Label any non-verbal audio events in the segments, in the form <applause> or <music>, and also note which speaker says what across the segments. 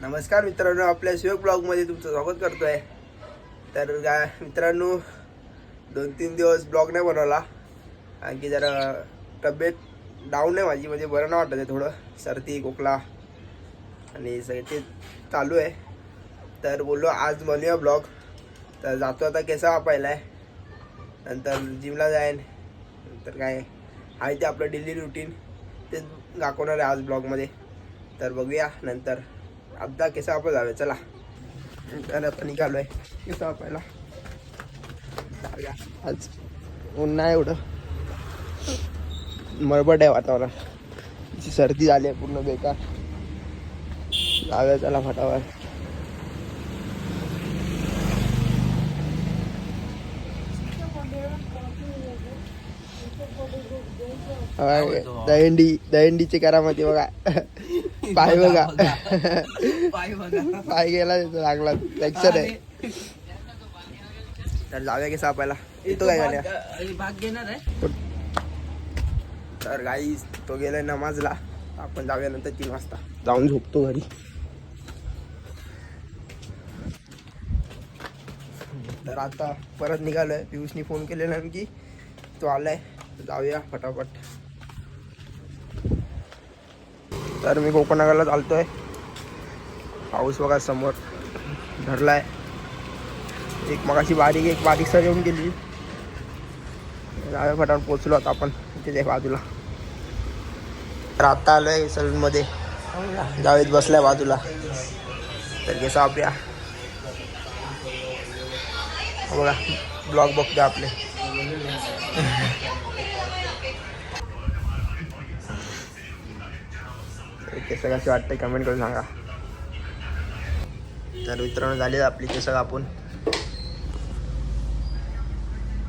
Speaker 1: नमस्कार मित्रांनो आपल्या शिवक ब्लॉगमध्ये तुमचं स्वागत करतोय. तर गा मित्रांनो दोन तीन दिवस ब्लॉग नाही बनवला. आणखी जरा तब्येत डाऊन आहे माझी म्हणजे बरं नाही वाटत आहे थोडं. सर्दी खोकला आणि सगळे ते चालू आहे. तर बोललो आज बनूया ब्लॉग. तर जातो आता केसा वापायला आहे नंतर जिमला जाईन. नंतर काय आहे ते आपलं डेली रुटीन तेच दाखवणार आहे आज ब्लॉगमध्ये तर बघूया नंतर. आता केसा आपण जाऊया चला। तर आता निघालोय केसा वापायला जाऊया आज ऊन नाही एवढं मळबट आहे वातावरण। तिची सर्दी झाली आहे पूर्ण बेकार। जाऊया चला फटाफट। हाय, दहींडी दहींडीची करामती बघा <laughs> पाय बघा <laughs>
Speaker 2: पाय बघा.
Speaker 1: पाय गेला लागला. फ्रॅक्चर आहे. तर जाऊया की सापायला. येतो काय
Speaker 2: भाग घेणार आहे.
Speaker 1: तर गाई तो गेलाय नमाजला. आपण जाऊया नंतर तीन वाजता. जाऊन झोपतो घरी. तर आता परत निघालोय. पियुषनी फोन केलेला की तो आलाय. जाऊया फटाफट. तर मी गोपनगरला चालतो आहे पाऊस बघा समोर धरला आहे एक मगाशी बारीक एक बारीक सर येऊन गेली. फटाफट पोचलो आता आपण तिथे बाजूला. तर आलो आहे सलूनमध्ये. जावेद बसलाय बाजूला. तर घेसा आपल्या बघा ब्लॉग बघतो आपले. तर केस कसे वाटतंय कमेंट करून सांगा. तर मित्रांनो झाले आपली केस कापून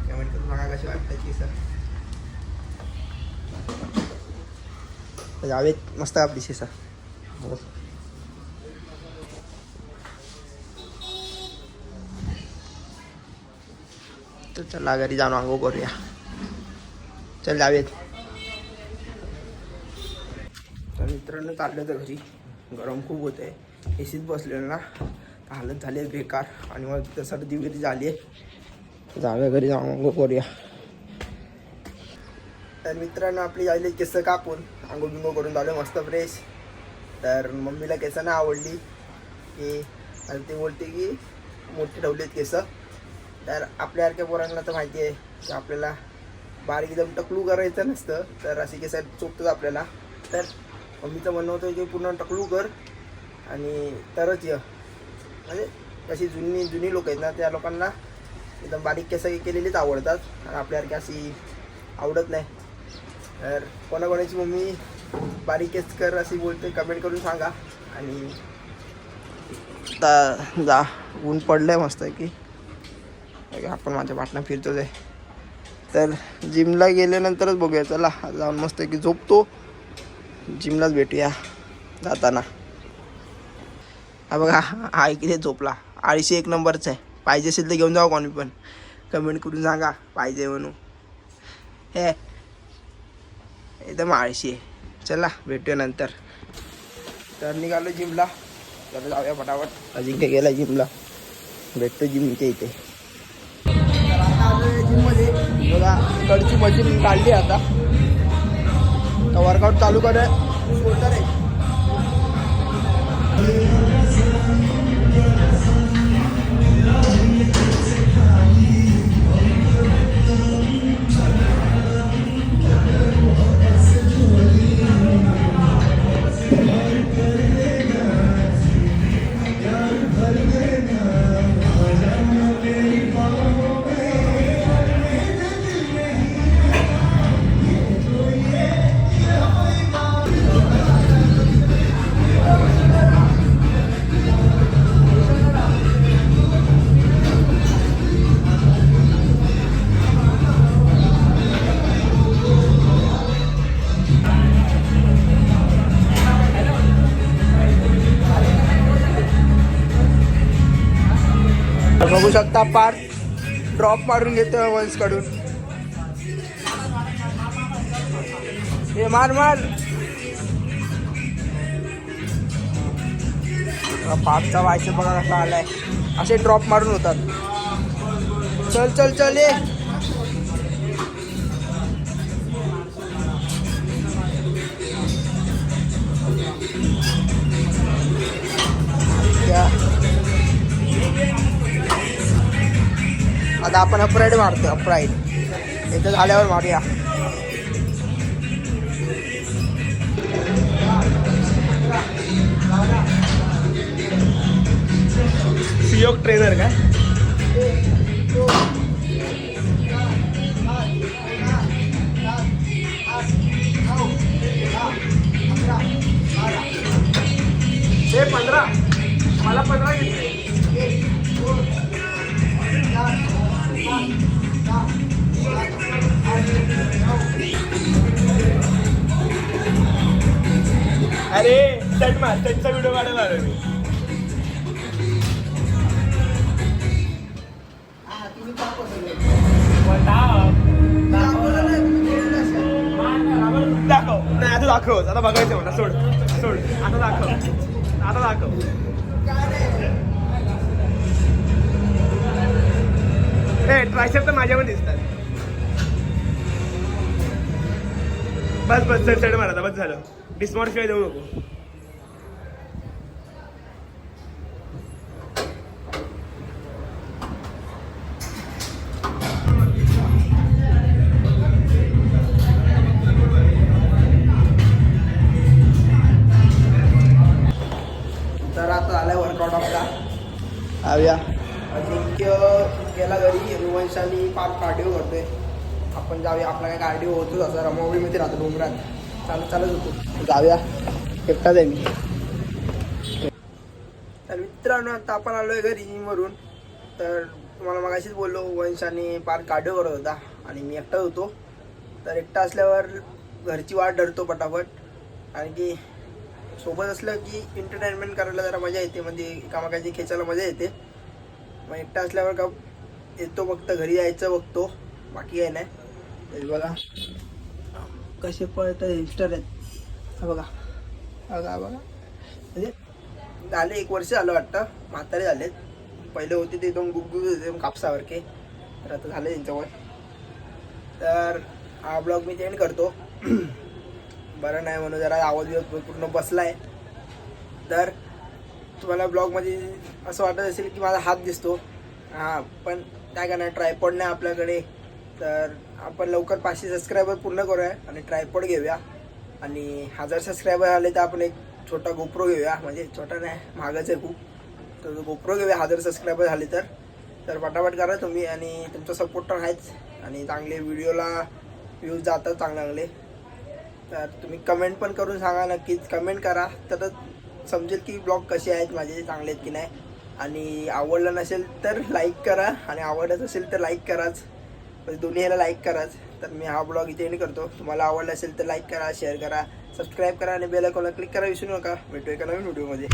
Speaker 1: कमेंट करून सांगा कसे वाटतंय केस जावेत मस्त आपली शेस तर चला घरी जाऊन आंघोळ करूया. चल जावेत तर मित्रांनो चाललं तर घरी. गरम खूप होत आहे एसीत बसलेलं ना. हालत झाली आहे बेकार आणि मग तिथं सर्दी वगैरे झाली आहे जाऊया घरी जाऊन आंघोळ करूया. तर मित्रांनो आपली झाली केस कापून. आंघोळ बिंगो करून झालं मस्त फ्रेश तर मम्मीला केस नाही आवडली. की आणि ती बोलते की मोठी ठेवलीत केस. तर आपल्यासारख्या पोरांना तर माहिती आहे की आपल्याला बारीक एकदम टकलू करायचं नसतं. तर अशी केस चोपतात आपल्याला. तर मम्मीचं म्हणणं होतं की पूर्ण टकलू कर आणि तरच ये. म्हणजे अशी जुनी जुनी लोक आहेत ना त्या लोकांना एकदम बारीक केस केलेलीच आवडतात आणि आपल्यासारखी अशी आवडत नाही. तर कोणाकोणाची मम्मी बारीक केस कर अशी बोलते कमेंट करून सांगा. आणि आता जा ऊन पडलं आहे मस्त की. आपण माझ्या पाटणा फिरतोच आहे. तर जिमला गेल्यानंतरच बघूया चला जाऊन मस्त की झोपतो. जिमलाच भेटूया जाताना. हा बघा हा इकडे झोपला. आळशी एक नंबरचा आहे. पाहिजे असेल तर घेऊन जाऊ कोणी पण. कमेंट करून सांगा पाहिजे म्हणून. हे एकदम आळशी आहे. चला भेटूया नंतर. तर निघालो जिमला. तर जाऊया फटाफट. अजिंक्य गेला जिमला. भेटतो जिमच्या इथे तर आता जिममध्ये. बघा इकडची मशीन काढली आता. वर्कआउट चालू कर बघू शकता पार ड्रॉप मारून घेतो वन्सकडून. हे मार मार. पाचचा व्हायचं बघा कसा आलाय. असे ड्रॉप मारून होतात. चल चल चल ये. Yeah. आता आपण अपराईड मारतो अपराईड इथं झाल्यावर मारूया
Speaker 3: सियोग ट्रेनर काय अरे मार चटचा व्हिडिओ काढायला आलो मी. दाखव. नाही आता दाखव. आता बघायचं मला. सोड. सोड. आता दाखव. आता दाखव. हे ट्रायसेप तर माझ्या पण दिसतात. बस बस. चढ मारा बस झालं. डिस्माउंट शिवाय देऊ नको
Speaker 1: तर आता झालाय वर्कआउट आपला. आव्या अजिंक्य गेला घरी पाच कार्डिओ करतोय. आपण जाऊया आपला काय कार्डिओ होतोच असं रमावळीमध्ये राहतो डोंगरात. चालत चालत होतो. जाऊया. एकटाच आहे मी तर मित्रांनो आता आपण आलोय घरी जिमवरून तर तुम्हाला मगाशीच बोललो वंश आणि पार कार्डिओ करत होता आणि मी एकटाच होतो. तर एकटा असल्यावर घरची वाट धरतो पटापट. कारण की सोबत असलं की एंटरटेनमेंट करायला जरा मजा येते. म्हणजे एकामेकाची खेचायला मजा येते. मग एकटा असल्यावर का येतो फक्त घरी यायचं बघतो. बाकी काही नाही. बघा. कसे पळत यंगस्टर आहेत. बघा. बघा बघा. म्हणजे झाले एक वर्ष झालं वाटतं. म्हातारे झालेत. पहिले होते ते एकदम गुगगुग होते कापसासारखे. तर आता झालं त्यांच्यावर तर हा ब्लॉग मी एंड करतो. <clears throat> बरं नाही म्हणून जरा आवाज बिवाज पूर्ण आहे तर तुम्हाला ब्लॉगमध्ये असं वाटत असेल की माझा हात दिसतो. हां पण काय करणार ट्रायपॉड नाही आपल्याकडे. तर आपण लवकर पाचशे सबस्क्रायबर पूर्ण करूया आणि ट्रायपॉड घेऊया. आणि हजार सबस्क्रायबर आले तर आपण एक छोटा गोप्रो घेऊया. म्हणजे छोटा नाही महागच आहे खूप. तर गोप्रो घेऊया हजार सबस्क्रायबर झाले तर. तर पटापट करा तुम्ही आणि तुमचा सपोर्ट तर आहेच. आणि चांगले व्हिडिओला व्ह्यूज जातात चांगले चांगले तर तुम्ही कमेंट पण करून सांगा नक्कीच. कमेंट करा. तरच समजेल की ब्लॉग कसे आहेत माझे चांगले आहेत की नाही. आणि आवडलं नसेल तर लाईक करा. आणि आवडत असेल तर लाईक कराच. म्हणजे दोन्ही ह्याला लाईक कराच तर मी हा ब्लॉग इथे एंड करतो. तुम्हाला आवडला असेल तर लाईक करा शेअर करा सबस्क्राईब करा आणि बेल आयकॉनला क्लिक करा विसरू नका. भेटू एका नवीन व्हिडिओमध्ये